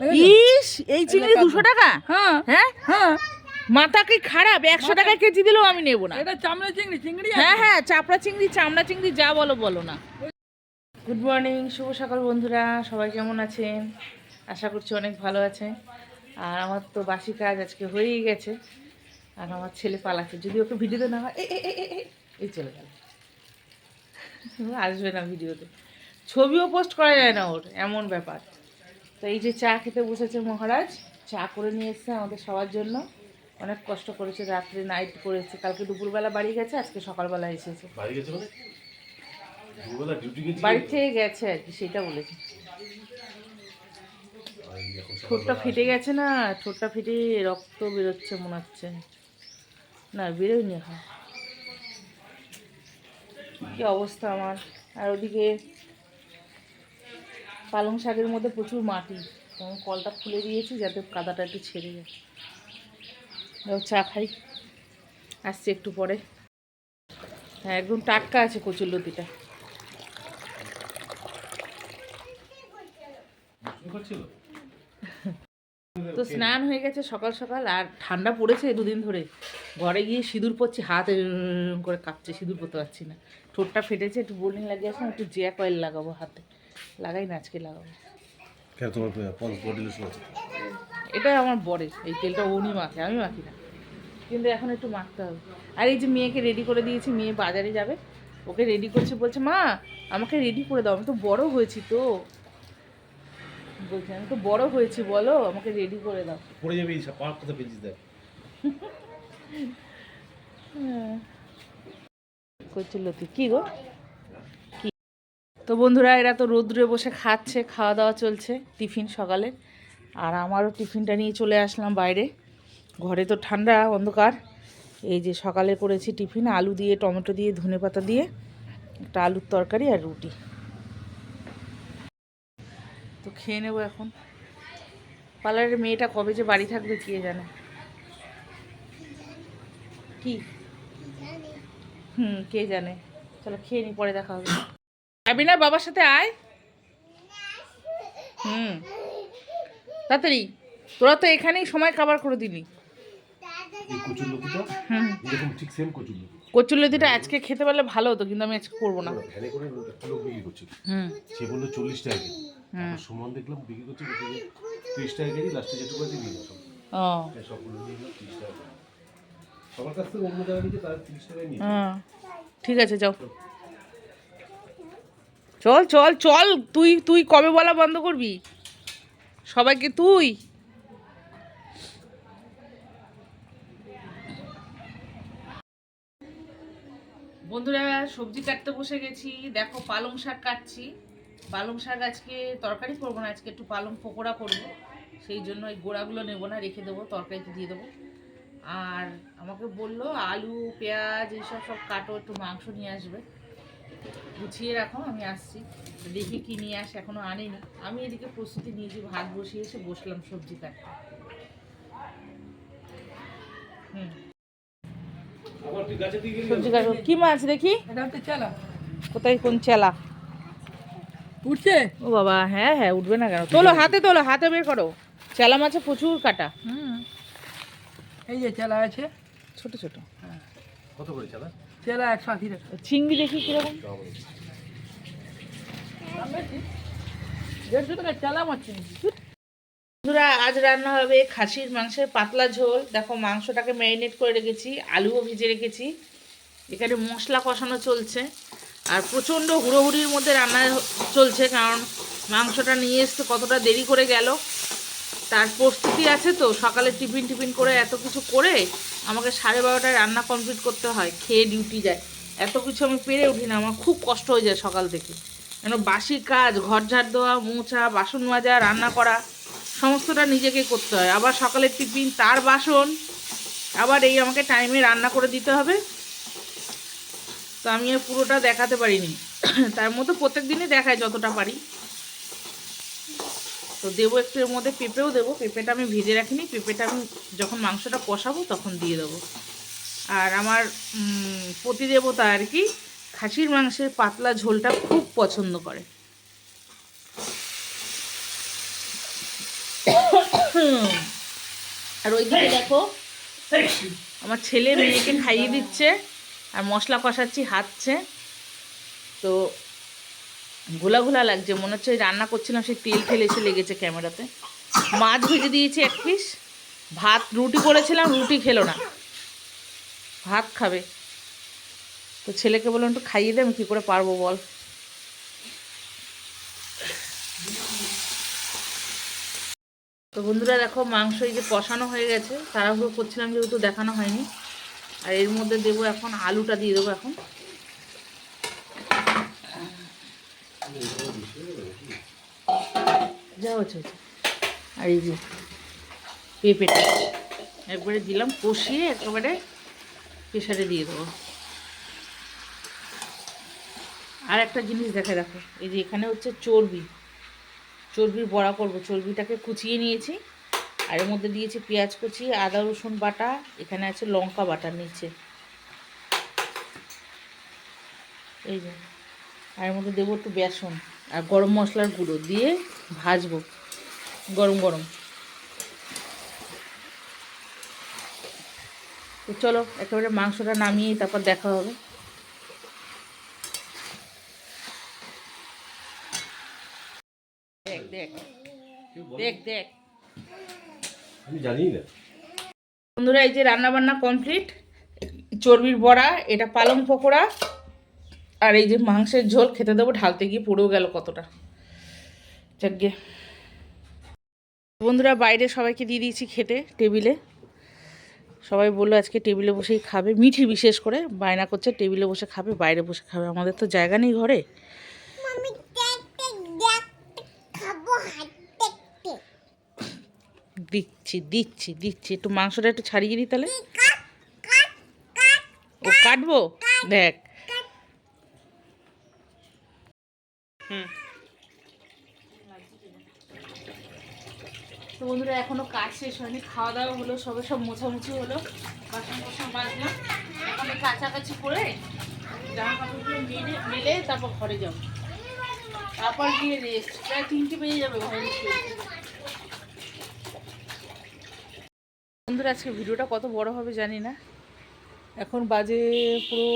ইস এই চিংড়ি দুশো টাকা? হ্যাঁ হ্যাঁ? হ্যাঁ। মাথা কি খারাপ? একশো টাকা কেজি দিলেও আমি নেব না। এটা চামড়া চিংড়ি চিংড়ি হ্যাঁ হ্যাঁ চাপড়া চিংড়ি চামড়া চিংড়ি যা বলো বলো না। গুড মর্নিং শুভ সকাল বন্ধুরা। সবাই কেমন আছেন? আশা করছি অনেক ভালো আছে আর আমার তো বাসি কাজ আজকে হয়েই গেছে। আর আমার ছেলে পালাচ্ছে। যদি ওকে ভিডিওতে না হয় এই চলে গেল। আসবে না ভিডিওতে ছবিও পোস্ট করা যায় না ওর। এমন ব্যাপার। তো এই যে চা খেতে বসেছে মহারাজ চা করে নিয়ে এসছে আমাদের সবার জন্য। অনেক কষ্ট করেছে রাত্রে নাইট করেছে। কালকে দুপুরবেলা বাড়ি গেছে আজকে সকালবেলা এসেছে। বাড়ি মানে? থেকে গেছে আর কি সেটা বলেছে। ঠোঁটটা ফেটে গেছে না ঠোঁটটা ফেটে রক্ত বেরোচ্ছে মনে হচ্ছে। না বেরোয়নি এখন। কি অবস্থা আমার? আর ওদিকে পালং শাকের মধ্যে প্রচুর মাটি। তখন কলটা খুলে দিয়েছি যাতে কাদাটা একটু ছেড়ে যায়। চা খাই। আসছে একটু পরে। হ্যাঁ একদম টাটকা আছে কচুর লতিটা। তো স্নান হয়ে গেছে সকাল সকাল, আর ঠান্ডা পড়েছে দুদিন ধরে। ঘরে গিয়ে সিঁদুর পরছি, হাত করে কাঁপছে, সিঁদুর পরতে পারছি না। ঠোঁটটা ফেটেছে, একটু বোলিং লাগিয়ে আসলাম, একটু জিয়া কয়েল লাগাবো হাতে। লাগাই না আজকে লাগাবো। কেন তোমার পঞ্চ বডি লোশন আছে এটা আমার বরের এই তেলটা উনি মাখে আমি মাখি না। কিন্তু এখন একটু মাখতে হবে। আর এই যে মেয়েকে রেডি করে দিয়েছি মেয়ে বাজারে যাবে ওকে রেডি করছে বলছে মা আমাকে রেডি করে দাও আমি তো বড় হয়েছি তো। বলছে আমি তো বড় হয়েছি বলো আমাকে রেডি করে দাও। পড়ে যাবে এই পার্ক কথা পেয়েছিস দেখ করছিল তুই কি গো? তো বন্ধুরা এরা তো রোদ্রে বসে খাচ্ছে খাওয়া দাওয়া চলছে টিফিন সকালে। আর আমারও টিফিনটা নিয়ে চলে আসলাম বাইরে। ঘরে তো ঠান্ডা অন্ধকার। এই যে সকালে করেছি টিফিন আলু দিয়ে টমেটো দিয়ে ধনে পাতা দিয়ে একটা আলুর তরকারি আর রুটি। তো খেয়ে নেব এখন। পার্লারের মেয়েটা কবে যে বাড়ি থাকবে কে জানে? কি? হুম কে জানে? চলো খেয়ে নি পরে দেখা হবে। যাবি না বাবার সাথে আয়। হুম। তাড়াতাড়ি। তোরা তো এখানেই সময় খাবার করে দিলি। কচুরলতিটা? আজকে খেতে পারলে ভালো হতো কিন্তু আমি আজকে করব না। হুম। সে বলল চল্লিশ টাকা কেজি। সুমন দেখলাম বিক্রি করছে বলছে টাকা কেজি লাস্টে যেটুকু আছে নিয়ে সব ও। সবগুলো নিয়ে নিলাম তিরিশ টাকা। সবার কাছ থেকে অন্য জায়গায় নিচ্ছে তারা তিরিশ টাকায় নিয়ে ঠিক আছে যাও। চল চল চল, তুই তুই কবে বলা বন্ধ করবি? সবাইকে তুই। বন্ধুরা, সবজি কাটতে বসে গেছি। দেখো, পালং শাক কাটছি। পালং শাক আজকে তরকারি করব না, আজকে একটু পালং পকোড়া করব। সেই জন্য এই গোড়াগুলো নেব না, রেখে দেবো, তরকারিতে দিয়ে দেবো। আর আমাকে বলল, আলু, পেঁয়াজ, এইসব সব কাটো, একটু মাংস নিয়ে আসবে। গুছিয়ে রাখো আমি আসছি। দেখি কি নিয়ে আসে এখনও আনিনি। আমি এদিকে প্রস্তুতি নিয়েছি ভাত বসিয়ে এসে বসলাম সবজি কাটতে। হুম। সবজি কি মাছ দেখি? এটা হচ্ছে চালা। কোথায় কোন চেলা? উঠছে? ও বাবা হ্যাঁ হ্যাঁ উঠবে না কেন? তোলো হাতে তোলো হাতে বের করো। চেলা মাছে প্রচুর কাটা। হুম। এই যে চালা আছে। ছোট ছোট। কত করে চালা? একশো আশি টাকা চিংড়ি দেখি কীরকম? দেড়শো টাকা চালা মাছ কিনেছি বন্ধুরা আজ রান্না হবে খাসির মাংসের পাতলা ঝোল। দেখো মাংসটাকে ম্যারিনেট করে রেখেছি আলুও ভেজে রেখেছি। এখানে মশলা কষানো চলছে আর প্রচণ্ড হুড়োহুড়ির মধ্যে রান্না চলছে কারণ মাংসটা নিয়ে এসতে কতটা দেরি করে গেল। তার প্রস্তুতি আছে তো, সকালে টিফিন টিফিন করে এত কিছু করে আমাকে সাড়ে বারোটায় রান্না কমপ্লিট করতে হয়, খেয়ে ডিউটি যায়। এত কিছু আমি পেরে উঠি না, আমার খুব কষ্ট হয়ে যায় সকাল থেকে। কেন বাসি কাজ, ঘর ঝাড় দেওয়া, মোছা, বাসন মাজা, রান্না করা, সমস্তটা নিজেকে করতে হয়। আবার সকালের টিফিন, তার বাসন, আবার এই আমাকে টাইমে রান্না করে দিতে হবে। তো আমি পুরোটা দেখাতে পারিনি। তার মধ্যে প্রত্যেক দিনই দেখায় যতটা পারি। তো দেবো একটু এর মধ্যে পেঁপেও দেবো। পেঁপেটা আমি ভেজে রাখিনি। পেঁপেটা আমি যখন মাংসটা কষাবো তখন দিয়ে দেবো। আর আমার উম, পতিদেবতা আর কি খাসির মাংসের পাতলা ঝোলটা খুব পছন্দ করে। আর ওইদিকে দেখো আমার ছেলে মেয়েকে খাইয়ে দিচ্ছে আর মশলা কষাচ্ছি হাতছে। তো ঘোলা ঘোলা লাগছে, মনে হচ্ছে রান্না করছিলাম, সেই তেল ফেলে এসে লেগেছে ক্যামেরাতে। মাছ ভেজে দিয়েছি এক পিস, ভাত, রুটি করেছিলাম, রুটি খেলো না। ভাত খাবে। তো ছেলেকে বললাম, একটু খাইয়ে দে, আমি কী করে পারব বল? তো বন্ধুরা দেখো, মাংস এই যে কষানো হয়ে গেছে, তাড়াহুড়ো করছিলাম যেহেতু দেখানো হয়নি, আর এর মধ্যে দেবো এখন আলুটা দিয়ে দেবো এখন। যা হচ্ছে হচ্ছে। আর এই যে পেঁপেটা, একবারে দিলাম, কষিয়ে একেবারে প্রেশারে দিয়ে দেবো। আর একটা জিনিস দেখে দেখো, এই যে এখানে হচ্ছে চর্বি। চর্বির বড়া করব, চর্বিটাকে কুচিয়ে নিয়েছি। আর এর মধ্যে দিয়েছি পেঁয়াজ কুচি, আদা, রসুন বাটা, এখানে আছে লঙ্কা বাটা নিচে। এই যে। আর এর মধ্যে দেবো একটু বেসন আর গরম মশলার গুঁড়ো দিয়ে ভাজবো। গরম গরম। তো চলো একেবারে মাংসটা নামিয়ে তারপর দেখা হবে। দেখ দেখ। দেখ দেখ। আমি জানি না। বন্ধুরা এই যে রান্না বান্না কমপ্লিট চর্বির বড়া এটা পালং পকোড়া আর এই যে মাংসের ঝোল খেতে দেবো ঢালতে গিয়ে পড়েও গেল কতটা। যাকে বন্ধুরা বাইরে সবাইকে দিয়ে দিয়েছি খেতে টেবিলে। সবাই বলল আজকে টেবিলে বসেই খাবে। মিঠি বিশেষ করে বায়না করছে টেবিলে বসে খাবে বাইরে বসে খাবে। আমাদের তো জায়গা নেই ঘরে। দিচ্ছি দিচ্ছি দিচ্ছি। একটু মাংসটা একটু ছাড়িয়ে দিই তাহলে। ও কাটবো? দেখ। হুম। তো বন্ধুরা, এখনও কাজ শেষ হয়নি। খাওয়া দাওয়া হলো, সবে সব মোছামুছি হলো। বাসন কোসন মাজলাম। এখন কাছাকাছি করে জামা কাপড়গুলো মেলে মেলে তারপর ঘরে যাব। তারপর গিয়ে রেস্ট প্রায় তিনটে বেজে যাবে ঘরে বন্ধুরা, আজকে ভিডিওটা কত বড় হবে জানি না। এখন বাজে পুরো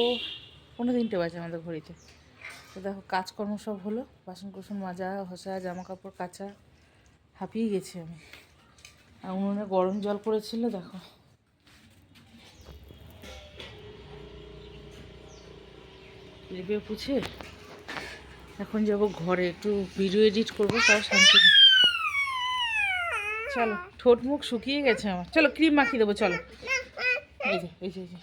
পনেরো তিনটে বাজে আমাদের ঘড়িতে। তো দেখো, কাজকর্ম সব হলো। বাসন কোসন মাজা, ঘষা জামা কাপড় কাচা, হাঁপিয়ে গেছি আমি। আর উনুনে গরম জল পড়েছিল, দেখো। লেপে পুছে এখন যাব ঘরে, একটু ভিডিও এডিট করব, তাও শান্তি। চলো, ঠোঁট মুখ শুকিয়ে গেছে আমার। চলো ক্রিম মাখিয়ে দেবো, চলো। এই যে এই যে এই যে।